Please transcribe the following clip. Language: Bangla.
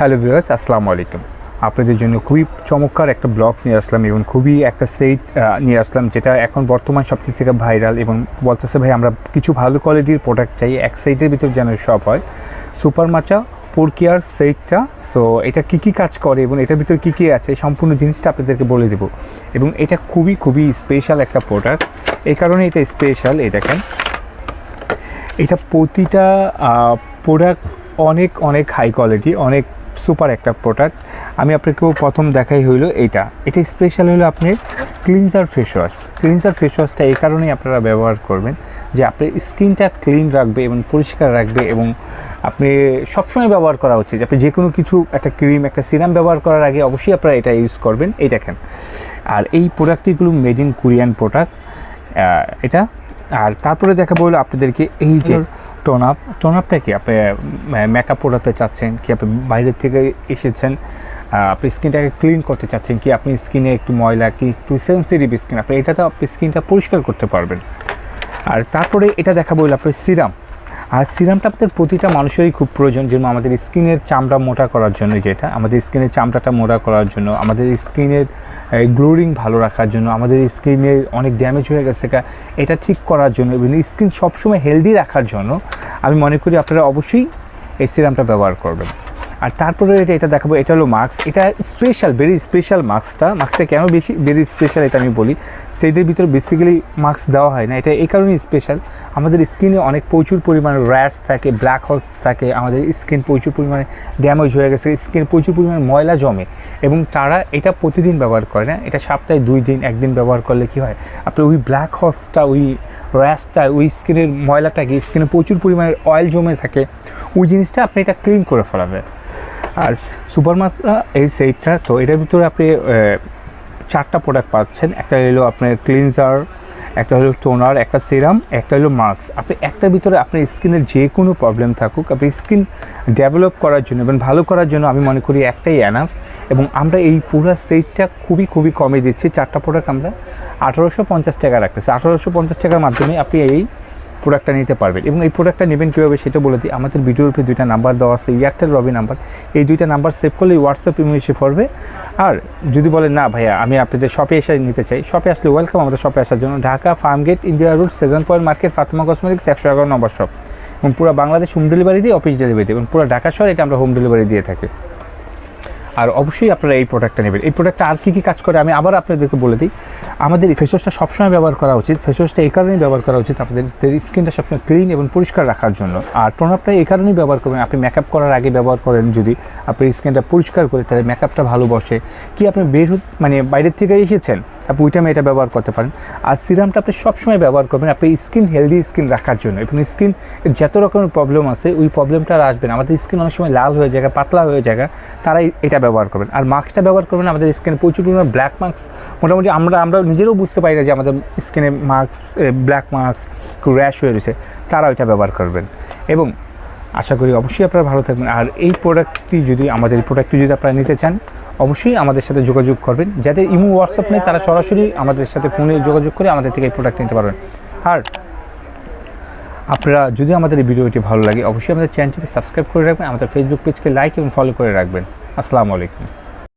হ্যালো ভিউয়ার্স, আসসালামু আলাইকুম। আপনাদের জন্য খুবই চমৎকার একটা ব্লগ নিয়ে আসলাম এবং খুবই একটা সেট নিয়ে আসলাম যেটা এখন বর্তমান সবচেয়ে থেকে ভাইরাল এবং বলতেছে ভাই, আমরা কিছু ভালো কোয়ালিটির প্রোডাক্ট চাই, এক সাইটের ভিতর যেন সব হয়। সুপার মাচা, পোরকিয়ার সেটটা সো এটা কী কী কাজ করে এবং এটার ভিতর কী কী আছে, সম্পূর্ণ জিনিসটা আপনাদেরকে বলে দেবো। এবং এটা খুবই খুবই স্পেশাল একটা প্রোডাক্ট এই কারণে এটা স্পেশাল এই দেখেন। এটা প্রতিটা প্রোডাক্ট অনেক অনেক হাই কোয়ালিটি অনেক সুপার একটা প্রোডাক্ট। আমি আপনাকেও প্রথম দেখাই হইল এইটা। এটা স্পেশাল হলো আপনি cleanser face wash cleanser face ওয়াশটা এই কারণেই আপনারা ব্যবহার করবেন যে আপনার স্কিনটা ক্লিন রাখবে এবং পরিষ্কার রাখবে এবং আপনি সবসময় ব্যবহার করা উচিত। আপনি যে কোনো কিছু, একটা ক্রিম একটা সিরাম ব্যবহার করার আগে অবশ্যই আপনারা এটা ইউজ করবেন। এই দেখেন। আর এই প্রোডাক্টগুলো মেড ইন কোরিয়ান প্রোডাক্ট এটা। আর তারপরে দেখা বলল আপনাদেরকে এই যে টোন আপ টোন আপটা কি? আপনি মেকআপ পড়াতে চাচ্ছেন কি? আপনি বাইরের থেকে এসেছেন আপনি স্কিনটাকে ক্লিন করতে চাচ্ছেন কি? আপনি স্কিনে একটু ময়লা কি? একটু সেন্সিটিভ স্কিন আপনি এটাতে আপনি স্কিনটা পরিষ্কার করতে পারবেন। আর তারপরে এটা দেখা বলল আপনার সিরাম আর সিরামটা আমাদের প্রতিটা মানুষেরই খুব প্রয়োজন, যেমন আমাদের স্কিনের চামড়া মোটা করার জন্য যেটা, আমাদের স্কিনের চামড়াটা মোটা করার জন্য, আমাদের স্কিনের গ্লোরিং ভালো রাখার জন্য, আমাদের স্কিনের অনেক ড্যামেজ হয়ে গেছে এটা ঠিক করার জন্য, এবং স্কিন সবসময় হেলদি রাখার জন্য আমি মনে করি আপনারা অবশ্যই এই সিরামটা ব্যবহার করবেন। আর তারপরে এটা এটা দেখাবো, এটা হলো মাস্ক। এটা স্পেশাল ভেরি স্পেশাল মাস্কটা। মাস্কটা কেন বেশি ভেরি স্পেশাল এটা আমি বলি। সেইটার ভিতরে বেসিক্যালি মাস্ক দেওয়া হয় না। এটা এই কারণেই স্পেশাল আমাদের স্কিনে অনেক প্রচুর পরিমাণে র্যাশ থাকে ব্ল্যাক হোলস থাকে। আমাদের স্কিন প্রচুর পরিমাণে ড্যামেজ হয়ে গেছে। স্কিন প্রচুর পরিমাণে ময়লা জমে। এবং তারা এটা প্রতিদিন ব্যবহার করে না। এটা সপ্তাহে দুই দিন, একদিন ব্যবহার করলে কি হয়? আপনি ওই ব্ল্যাক হোলসটা ওই র্যাশটা ওই স্কিনের ময়লাটাকে স্কিনে প্রচুর পরিমাণে অয়েল জমে থাকে। ওই জিনিসটা আপনি এটা ক্লিন করে ফেলাবেন। আর সুপার মাসা এই সেটটা তো এটার ভিতরে আপনি চারটা প্রোডাক্ট পাচ্ছেন। একটা হলো আপনার ক্লিনজার একটা হলো টোনার একটা সিরাম একটা হলো মাস্ক আপনি একটার ভিতরে আপনার স্কিনের যে কোনো প্রবলেম থাকুক, আপনি স্কিন ডেভেলপ করার জন্য, এবং ভালো করার জন্য আমি মনে করি একটাই অ্যানাফ এবং আমরা এই পুরো সেটটা খুবই খুবই কমে দিচ্ছি। চারটা প্রোডাক্ট আমরা আঠারোশো পঞ্চাশ টাকা রাখতেছি। আঠারোশো পঞ্চাশ টাকার মাধ্যমে আপনি এই প্রোডাক্টটা নিতে পারবেন। এবং এই প্রোডাক্টটা নেবেন কীভাবে সেটা বলে দিই। আমাদের ভিডিওর উপরে দুইটা নাম্বার দেওয়া আছে এয়ারটেল রবি নাম্বার এই দুইটা নাম্বার সেভ করলে হোয়াটসঅ্যাপ ইমেল এসে পড়বে আর যদি বলেন, না ভাইয়া, আমি আপনাদের শপে এসে নিতে চাই। শপে আসলে ওয়েলকাম আমাদের শপে আসার জন্য। Dhaka Farmgate India road Sezan point market Fatema cosmetics একশো এগারো নম্বর শপ এবং পুরো বাংলাদেশ হোম ডেলিভারি দিয়ে অফিস ডেলিভারি দিয়ে। এবং পুরো ঢাকা শহরে, এটা আমরা হোম ডেলিভারি দিয়ে থাকি। আর অবশ্যই আপনারা এই প্রোডাক্টটা নেবেন। এই প্রোডাক্টটা আর কী কী কাজ করে আমি আবার আপনাদেরকে বলে দিই। আমাদের ফেস ওয়াশটা সবসময় ব্যবহার করা উচিত। ফেস ওয়াশটা এই কারণেই ব্যবহার করা উচিত আপনাদের স্কিনটা সবসময় ক্লিন এবং পরিষ্কার রাখার জন্য। আর টোনাপটা এই কারণেই ব্যবহার করবেন। আপনি মেকআপ করার আগে ব্যবহার করেন যদি আপনার স্কিনটা পরিষ্কার করে, তাহলে মেকআপটা ভালো বসে। কি আপনি বের মানে বাইরের থেকে এসেছেন? আপনি ওই টাইমে এটা ব্যবহার করতে পারেন। আর সিরামটা আপনি সবসময় ব্যবহার করবেন, আপনি স্কিন হেলদি স্কিন রাখার জন্য। এবং স্কিন, যত রকমের প্রবলেম আছে, ওই প্রবলেমটা আর আসবে না। আমাদের স্কিন অনেক সময় লাল হয়ে যায়, পাতলা হয়ে যায় তারা এটা ব্যবহার করবেন। আর মাস্কটা ব্যবহার করবেন, আমাদের স্কিনে প্রচুর পরিমাণে ব্ল্যাক মার্কস মোটামুটি আমরা আমরা নিজেরাও বুঝতে পারি না যে আমাদের স্কিনে মার্কস ব্ল্যাক মার্কস র্যাশ হয়ে রয়েছে তারা ওইটা ব্যবহার করবেন। এবং আশা করি অবশ্যই আপনারা ভালো থাকবেন। আর এই প্রোডাক্টটি যদি, আমাদের এই প্রোডাক্টটি যদি আপনারা নিতে চান অবশ্যই আমাদের সাথে যোগাযোগ করবেন। যাদের ইমো হোয়াটসঅ্যাপ নেই, তারা সরাসরি আমাদের সাথে ফোনে যোগাযোগ করে আমাদের থেকে এই প্রোডাক্ট নিতে পারবেন। আর আপনারা যদি আমাদের এই ভিডিওটি ভালো লাগে, অবশ্যই আমাদের চ্যানেলটিকে সাবস্ক্রাইব করে রাখবেন, আমাদের ফেসবুক পেজকে লাইক এবং ফলো করে রাখবেন। আসসালামু আলাইকুম।